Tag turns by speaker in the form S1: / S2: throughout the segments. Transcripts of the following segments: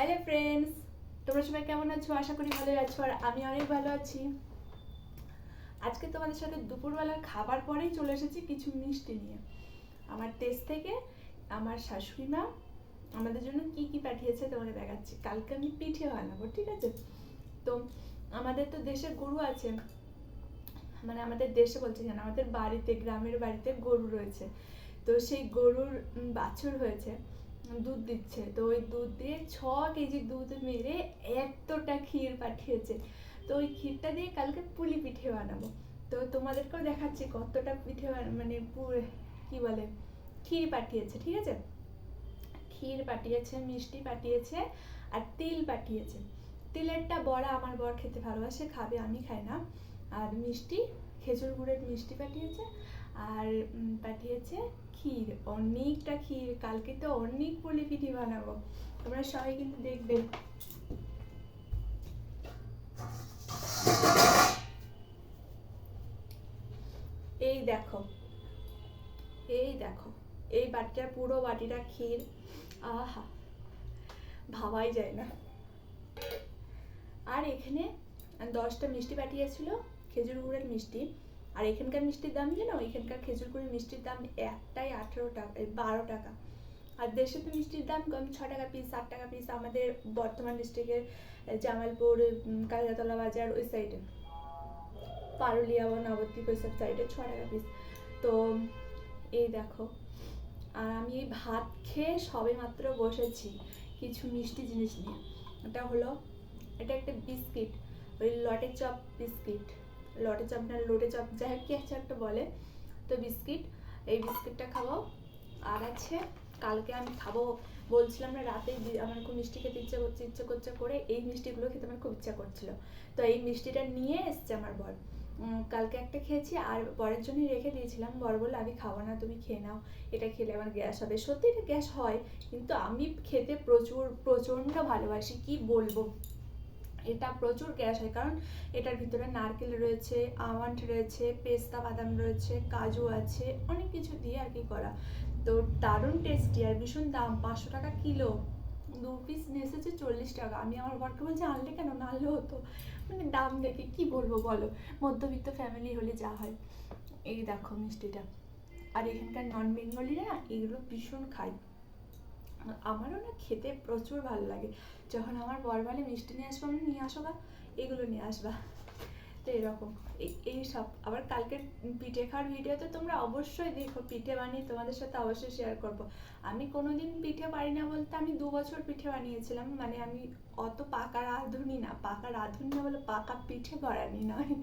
S1: Hello friends, তোমরা সবাই কেমন আছো? আশা করি ভালোই আছো আর আমি অনেক ভালো আছি। আজকে তোমাদের সাথে দুপুরবেলার খাবার পরেই চলে এসেছি কিছু মিষ্টি নিয়ে। আমার টেস্ট থেকে আমার শাশুড়ি মা আমাদের জন্য কি কি পাঠিয়েছে তোমাকে দেখাচ্ছি। কালকে আমি পিঠে বানাবো, ঠিক আছে? তো আমাদের তো দেশে গরু আছে। মানে আমাদের দেশে বলছি কেন, আমাদের বাড়িতে, গ্রামের বাড়িতে গরু রয়েছে। তো সেই গরুর বাছুর হয়েছে। দুধ দিচ্ছে। তো ওই দুধ দিয়ে ছ কেজি দুধ মেরে এতটা ক্ষীর পাঠিয়েছে। তো ওই ক্ষীরটা দিয়ে কালকে পুলি পিঠে বানাবো। তো তোমাদেরকেও দেখাচ্ছি কতটা পিঠে মানে কি বলে, ক্ষীর পাঠিয়েছে, ঠিক আছে? ক্ষীর পাঠিয়েছে, মিষ্টি পাঠিয়েছে আর তিল পাঠিয়েছে। তিলেরটা বড়া আমার বর খেতে ভালোবাসে, খাবে, আমি খাই না। আর মিষ্টি খেজুর গুড়ের মিষ্টি পাঠিয়েছে আর পাঠিয়েছে ক্ষীর। অনেকটা ক্ষীর। কালকে তো অনেক পুলি পিঠে বানাবো। তোমরা সবাই কিন্তু দেখবে। এই দেখো। এই দেখো। এই বাটিটা, পুরো বাটিটা ক্ষীর। আহা! ভাবাই যায় না। আর এখানে দশটা মিষ্টি পাঠিয়েছিল, খেজুর গুড়ের মিষ্টি। আর এখানকার মিষ্টির দাম জানো? এখানকার খেজুর গুড়ের মিষ্টির দাম একটাই আঠেরো টাকা বারো টাকা। আর দেশে তো মিষ্টির দাম কম, ছ টাকা পিস ষাট টাকা পিস আমাদের বর্ধমান ডিস্ট্রিক্টের জামালপুর কালিয়াতলা বাজার ওই সাইডে পারুলিয়া বা নবদ্বীপ ওই সব সাইডে ছ টাকা পিস তো, এই দেখো। আর আমি এই ভাত খেয়ে সবে মাত্র বসেছি কিছু মিষ্টি জিনিস নিয়ে। এটা হলো, এটা একটা বিস্কিট, ওই লটে চপ বিস্কিট। লটে চপ না, লোটে চপ যাই কি আছে একটা বলে। তো বিস্কিট, এই বিস্কিটটা খাব। আর আছে, কালকে আমি খাব। বলছিলাম না, রাতে আমার খুব মিষ্টি খেতে ইচ্ছে করছে ইচ্ছে করছে করে এই মিষ্টিগুলো খেতে আমার খুব ইচ্ছা করছিল। তো এই মিষ্টিটা নিয়ে এসছে আমার বর। কালকে একটা খেয়েছি, আর বরের জন্যই রেখে দিয়েছিলাম। বর বলল, আমি খাব না, তুমি খেয়ে নাও। এটা খেলে আমার গ্যাস হবে। সত্যি এটা গ্যাস হয়, কিন্তু আমি খেতে প্রচুর প্রচণ্ড ভালোবাসি, কি বলব? এটা প্রচুর গ্যাস হয়, কারণ এটার ভিতরে নারকেল রয়েছে, আমন্ড রয়েছে, পেস্তা বাদাম রয়েছে, কাজু আছে, অনেক কিছু দিয়ে আর কি করা। তো দারুণ টেস্টি আর ভীষণ দাম, পাঁচশো টাকা কিলো। দু পিস এসেছে চল্লিশ টাকা। আমি আমার বরকে বলছি, আনলে কেন? না আনলে হতো। মানে দাম দেখে কি বলব বলো? মধ্যবিত্ত ফ্যামিলি হলে যা হয়। এই দেখো মিষ্টিটা। আর এখানকার নন বেঙ্গলিরা না এগুলো ভীষণ খায়। আমারও না খেতে প্রচুর ভালো লাগে। যখন আমার বর বলে, মিষ্টি নিয়ে আসব, আমি নিয়ে আসো বা এগুলো নিয়ে আসবা। তো এরকম। এই- সব। আবার কালকের পিঠে খাওয়ার ভিডিও তো তোমরা অবশ্যই দেখো। পিঠে বানিয়ে তোমাদের সাথে অবশ্যই শেয়ার করব। আমি কোনোদিন পিঠে পারি না বলতে আমি দু বছর পিঠে বানিয়েছিলাম। মানে আমি অত পাকা রাঁধুনি না। পাকা রাঁধুনি না বলে পাকা পিঠে বানানি নয়।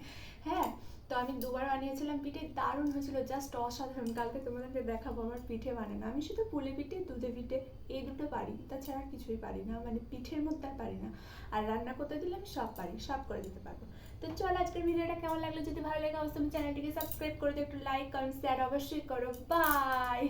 S1: হ্যাঁ? তো আমি দুবার বানিয়েছিলাম পিঠে, দারুণ হয়েছিল জাস্ট অসাধারণ। কালকে তোমাদেরকে দেখাবো আমার পিঠে বানানো। আমি শুধু পুলি পিঠে, দুধে পিঠে, এই দুটো পারি। তাছাড়া কিছুই পারি না মানে পিঠের মধ্যে আর পারি না। আর রান্না করতে দিলে আমি সব পারি, সব করে দিতে পারব। তো চল আজকের ভিডিওটা কেমন লাগল? যদি ভালো লাগে, অবশ্যই চ্যানেলটিকে সাবস্ক্রাইব করে দিও, একটু লাইক কমেন্ট শেয়ার অবশ্যই করো। বাই